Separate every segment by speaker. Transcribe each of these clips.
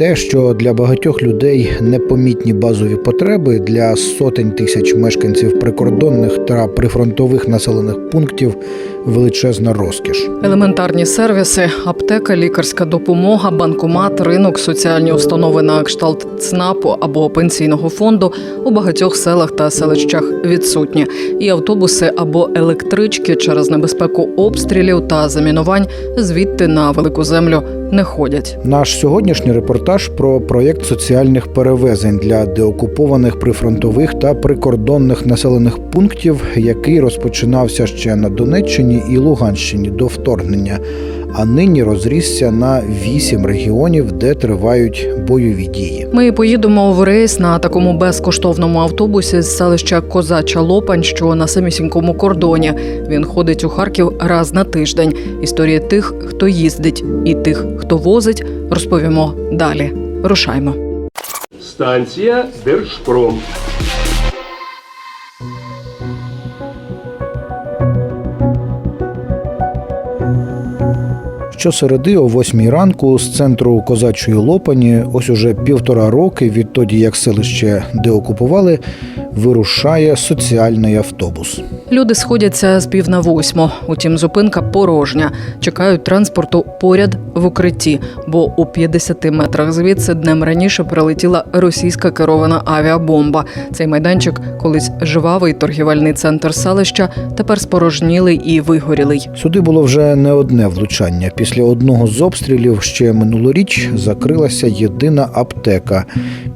Speaker 1: Те, що для багатьох людей непомітні базові потреби для сотень тисяч мешканців прикордонних та прифронтових населених пунктів величезна розкіш.
Speaker 2: елементарні сервіси, аптека, лікарська допомога, банкомат, ринок, соціальні установи на кшталт ЦНАПу або пенсійного фонду у багатьох селах та селищах відсутні. І автобуси або електрички через небезпеку обстрілів та замінувань звідти на велику землю не ходять.
Speaker 1: Наш сьогоднішній репортаж про проєкт соціальних перевезень для деокупованих прифронтових та прикордонних населених пунктів, який розпочинався ще на Донеччині і Луганщині до вторгнення, а нині розрісся на вісім регіонів, де тривають бойові дії.
Speaker 2: Ми поїдемо в рейс на такому безкоштовному автобусі з селища Козача Лопань, що на самісінькому кордоні. Він ходить у Харків раз на тиждень. Історії тих, хто їздить, і тих, хто возить, розповімо далі. Рушаймо.
Speaker 3: Станція Держпром.
Speaker 1: Щосереди о восьмій ранку з центру козачої лопані, ось уже півтора роки відтоді, як селище деокупували, вирушає соціальний автобус.
Speaker 2: Люди сходяться з пів на восьму. Утім, зупинка порожня. Чекають транспорту поряд в укритті, бо у 50 метрах звідси днем раніше прилетіла російська керована авіабомба. Цей майданчик, колись жвавий торгівельний центр селища, тепер спорожнілий і вигорілий.
Speaker 1: Сюди було вже не одне влучання. Після одного з обстрілів ще минулоріч закрилася єдина аптека.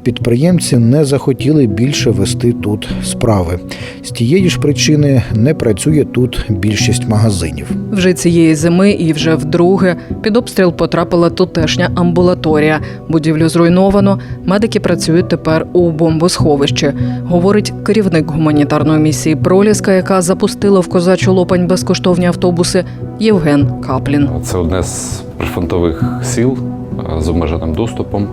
Speaker 1: Підприємці не захотіли більше вести тут справи. З тієї ж причини не працює тут більшість магазинів.
Speaker 2: Вже цієї зими і вже вдруге під обстріл потрапила тутешня амбулаторія. Будівлю зруйновано. Медики працюють тепер у бомбосховищі. Говорить керівник гуманітарної місії Проліска, яка запустила в козачу лопань безкоштовні автобуси Євген Каплін.
Speaker 4: Це одне з прифронтових сіл е, з обмеженим доступом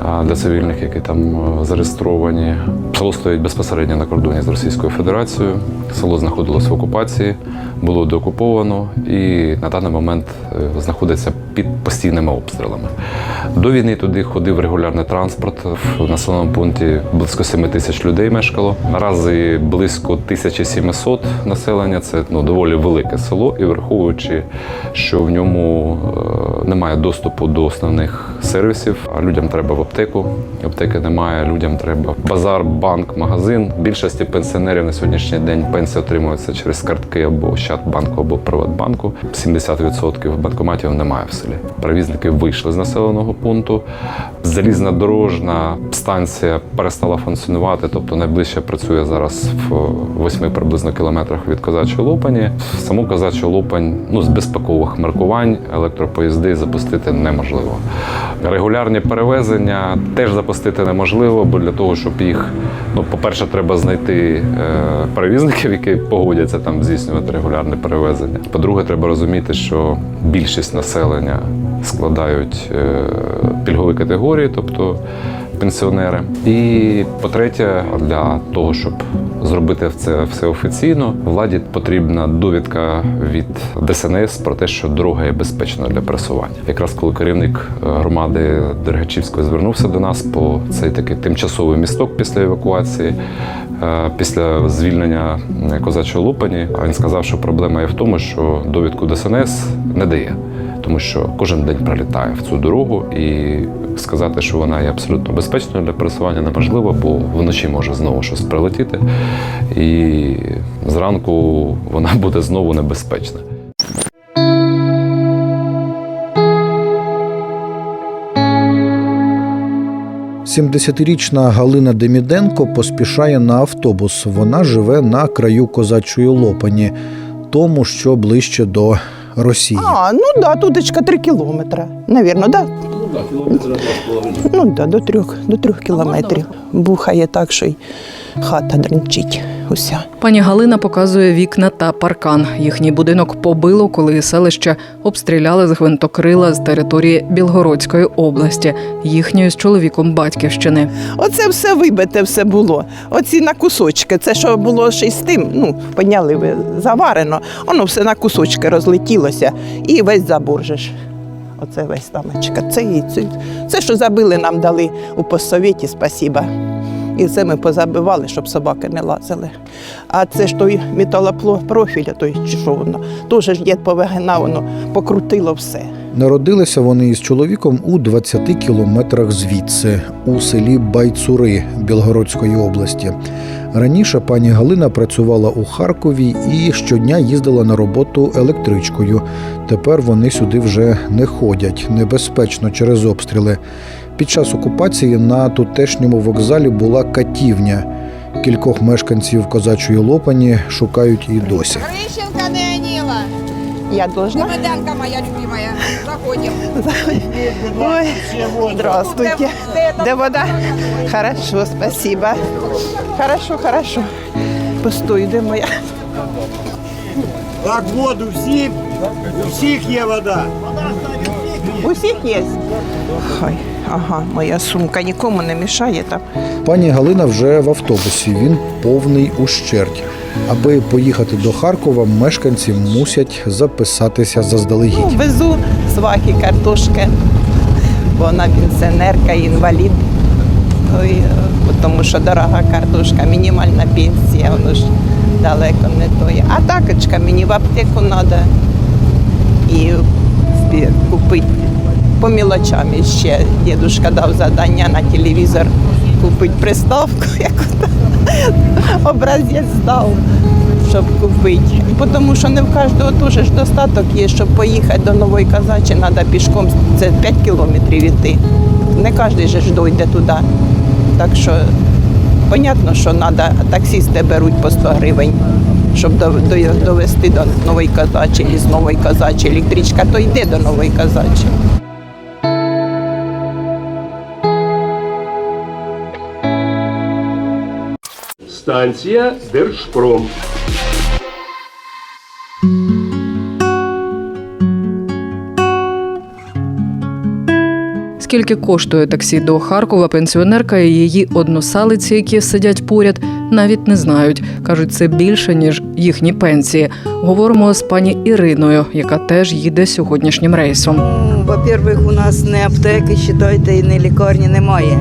Speaker 4: для цивільних, які там е, зареєстровані. Село стоїть безпосередньо на кордоні з Російською Федерацією. Село знаходилось в окупації, було деокуповано і на даний момент е, знаходиться під постійними обстрілами. До війни туди ходив регулярний транспорт. В населеному пункті близько 7 тисяч людей мешкало. Наразі близько 1700 населення. Це ну, доволі велике село, і враховуючи, що в ньому е, немає доступу до основних сервісів, людям треба в аптеку. Аптеки немає, людям треба базар, банк, магазин. Більшості пенсіонерів на сьогоднішній день пенсії отримуються через картки або Ощадбанку, або Приватбанку. 70% банкоматів немає в селі. Перевізники вийшли з населеного пункту. Залізна дорожна станція перестала функціонувати, тобто найближче працює зараз в 8 приблизно кілометрах від Козачої Лопані. Саму Козачу Лопань ну, з безпекових маркувань електропоїзди запустити неможливо. Регулярні перевезення теж запустити неможливо, бо для того, щоб їх, ну, по-перше, треба знайти е, перевізників, які погодяться там здійснювати регулярне перевезення. По-друге, треба розуміти, що більшість населення складають е, пільгові категорії, тобто пенсіонери. І по-третє, для того, щоб зробити це все офіційно, владі потрібна довідка від ДСНС про те, що дорога є безпечною для пересування. Якраз коли керівник е, громади Дергачівської звернувся до нас по цей такий тимчасовий місток після евакуації, е, після звільнення е, козачого Лупані, він сказав, що проблема є в тому, що довідку ДСНС не дає тому що кожен день пролітає в цю дорогу, і сказати, що вона є абсолютно безпечною для пересування, неможливо, бо вночі може знову щось прилетіти, і зранку вона буде знову небезпечна.
Speaker 1: – 70-річна Галина Деміденко поспішає на автобус. Вона живе на краю козачої Лопані, тому що ближче до Росії.
Speaker 5: А, ну да, туточка три кілометри. Навірно, да? Ну да, до трьох, до трьох кілометрів. Бухає так, що й хата дренчить уся.
Speaker 2: Пані Галина показує вікна та паркан. Їхній будинок побило, коли селище обстріляли з гвинтокрила з території Білгородської області, їхньої з чоловіком батьківщини.
Speaker 5: Оце все вибите все було. Оці на кусочки. Це що було ще й з тим, ну, підняли ви заварено, воно все на кусочки розлетілося і весь забор же ж. Оце весь тамочка. Це, і це, це, що забили, нам дали у постсовєті, спасіба. І це ми позабивали, щоб собаки не лазили. А це ж той металопрофіль, той чи що воно, теж дід повигинав, воно покрутило все.
Speaker 1: Народилися вони із чоловіком у 20 кілометрах звідси, у селі Байцури Білгородської області. Раніше пані Галина працювала у Харкові і щодня їздила на роботу електричкою. Тепер вони сюди вже не ходять небезпечно через обстріли. Під час окупації на тутешньому вокзалі була катівня. Кількох мешканців козачої Лопані шукають і досі.
Speaker 6: Грищенко Неонила.
Speaker 5: Я должна.
Speaker 6: Чемоданка моя любимая. Заходим.
Speaker 5: Ой, здравствуйте. Де вода? Хорошо, спасибо. Хорошо, хорошо. Постой, де моя?
Speaker 7: Так воду всі, у всіх є вода.
Speaker 5: У всіх є? Ой, ага, моя сумка нікому не мішає там.
Speaker 1: Пані Галина вже в автобусі. Він повний ущерть. Аби поїхати до Харкова, мешканці мусять записатися заздалегідь.
Speaker 5: Везу свахи картошки, бо вона пенсіонерка, інвалід. Ой, е, тому що дорога картошка, мінімальна пенсія, воно ж далеко не то. є. А такочка мені в аптеку треба і купити по мілочам ще. Дідусь дав завдання на телевізор купити приставку, яку образець здав, щоб купити. Тому що не в кожного теж ж достаток є, щоб поїхати до Нової Казачі, треба пішком це 5 кілометрів іти. Не кожен же ж дойде туди. Так що, понятно, що треба, таксісти беруть по 100 гривень, щоб до- до- довести до Нової Казачі, і з Нової Казачі електричка, то йде до Нової Казачі.
Speaker 3: Станція Держпром.
Speaker 2: Скільки коштує таксі до Харкова, пенсіонерка і її односалиці, які сидять поряд, навіть не знають. кажуть, це більше ніж їхні пенсії. Говоримо з пані Іриною, яка теж їде сьогоднішнім рейсом.
Speaker 8: Ну, Во-первых, у нас не аптеки, считайте, і не лікарні немає.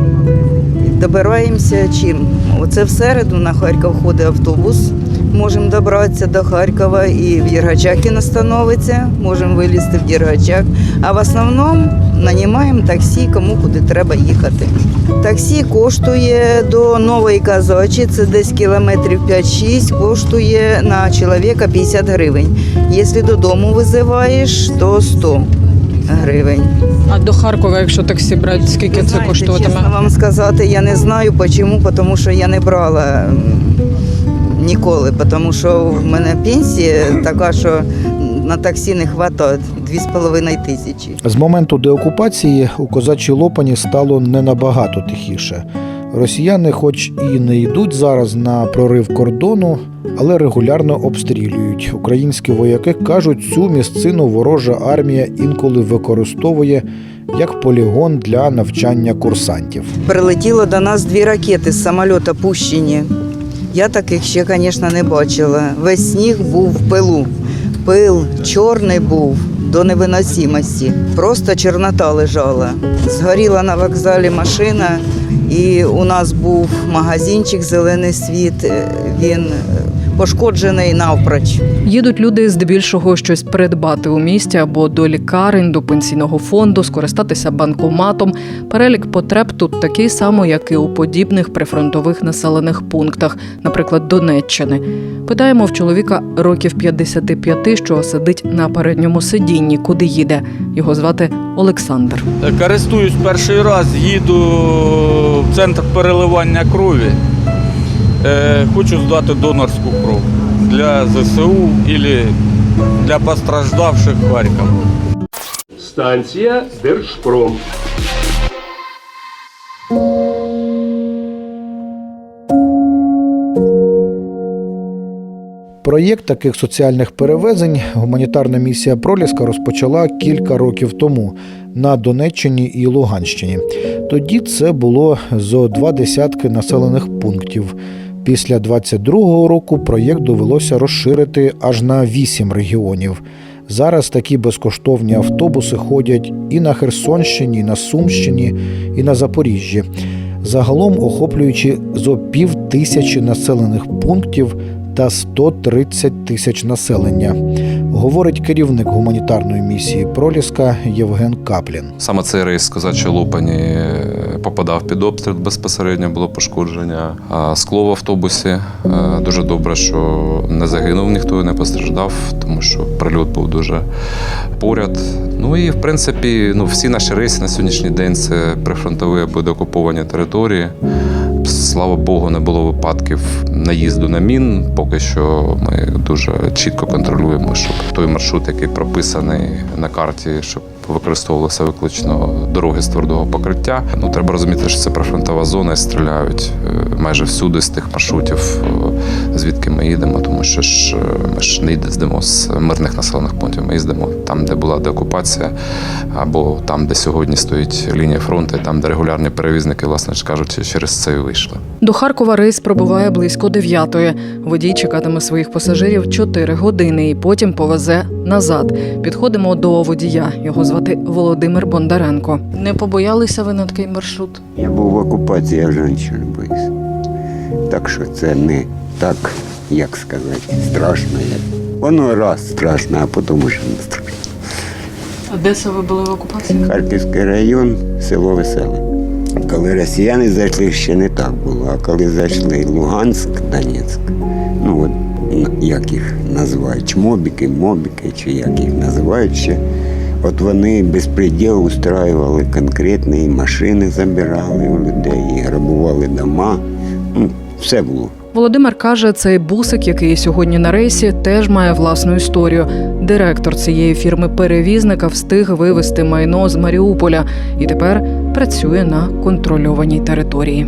Speaker 8: Добираємося чим? Оце в середу на Харків ходить автобус. Можемо добратися до Харкова і в Єргачакі настановиться, можемо вилізти в Єргачак. А в основному нанімаємо таксі, кому куди треба їхати. Таксі коштує до Нової Казачі, це десь кілометрів 5-6, коштує на чоловіка 50 гривень. Якщо додому визиваєш, то 100 гривень.
Speaker 2: А до Харкова, якщо таксі брати, скільки
Speaker 8: Ви знаєте, Чесно вам сказати, я не знаю, чому, тому що я не брала ніколи, тому що в мене пенсія така, що на таксі не вистачає 2,5 тисячі.
Speaker 1: З моменту деокупації у козачій Лопані стало не набагато тихіше. Росіяни, хоч і не йдуть зараз на прорив кордону, але регулярно обстрілюють. Українські вояки кажуть, цю місцину ворожа армія інколи використовує як полігон для навчання курсантів.
Speaker 8: Прилетіло до нас дві ракети з самольота пущені. Я таких ще, звісно, не бачила. Весь сніг був в пилу. Пил чорний був до невиносимості. Просто чорнота лежала. Згоріла на вокзалі машина, і у нас був магазинчик Зелений світ. Е, Він е, пошкоджений навпроч.
Speaker 2: Їдуть люди здебільшого щось придбати у місті або до лікарень, до пенсійного фонду, скористатися банкоматом. Перелік потреб тут такий самий, як і у подібних прифронтових населених пунктах, наприклад, Донеччини. Питаємо в чоловіка років 55, що сидить на передньому сидінні, куди їде. Його звати Олександр.
Speaker 9: Користуюсь перший раз, їду в центр переливання крові. Е, хочу здати донорську кров для ЗСУ або для постраждавших Харкова.
Speaker 3: Станція Держпром.
Speaker 1: Проєкт таких соціальних перевезень гуманітарна місія Проліска розпочала кілька років тому на Донеччині і Луганщині. Тоді це було зо два десятки населених пунктів. Після 22-го року проєкт довелося розширити аж на вісім регіонів. Зараз такі безкоштовні автобуси ходять і на Херсонщині, і на Сумщині, і на Запоріжжі, загалом охоплюючи зо пів тисячі населених пунктів та 130 тисяч населення, говорить керівник гуманітарної місії Проліска Євген Каплін.
Speaker 4: Саме цей рейс Козачої Лупані попадав під обстріл безпосередньо, було пошкодження. Скло в автобусі е, дуже добре, що не загинув ніхто не постраждав, тому що прильот був дуже поряд. Ну і в принципі, ну всі наші рейси на сьогоднішній день це прифронтові або деокуповані території. Слава Богу, не було випадків наїзду на мін. Поки що ми дуже чітко контролюємо, щоб той маршрут, який прописаний на карті, щоб використовувалися виключно дороги з твердого покриття. Ну треба розуміти, що це прифронтова зона і стріляють е, майже всюди з тих маршрутів, е, звідки ми їдемо, тому що ж е, ми ж не їздимо з мирних населених пунктів. Ми їздимо там, де була деокупація, або там, де сьогодні стоїть лінія фронту, і там, де регулярні перевізники, власне ж кажучи, через це і вийшли.
Speaker 2: До Харкова рейс пробуває близько дев'ятої. Водій чекатиме своїх пасажирів 4 години і потім повезе назад. Підходимо до водія. Його звати Володимир Бондаренко. Не побоялися ви на такий маршрут?
Speaker 10: Я був в окупації, я вже нічого не боюсь. Так що це не так, як сказати, страшно. Воно раз страшно, а потім вже не страшно.
Speaker 2: А де це ви були в окупації?
Speaker 10: Харківський район, село Веселе. Коли росіяни зайшли, ще не так було. А коли зайшли Луганськ, Донецьк, ну от як їх називають, чмобіки, мобіки, чи як їх називають ще. От вони безпреділ устраювали конкретні, і машини забирали у людей, і грабували дома. Ну, все було.
Speaker 2: Володимир каже, цей бусик, який сьогодні на рейсі, теж має власну історію. Директор цієї фірми перевізника встиг вивезти майно з Маріуполя і тепер працює на контрольованій території.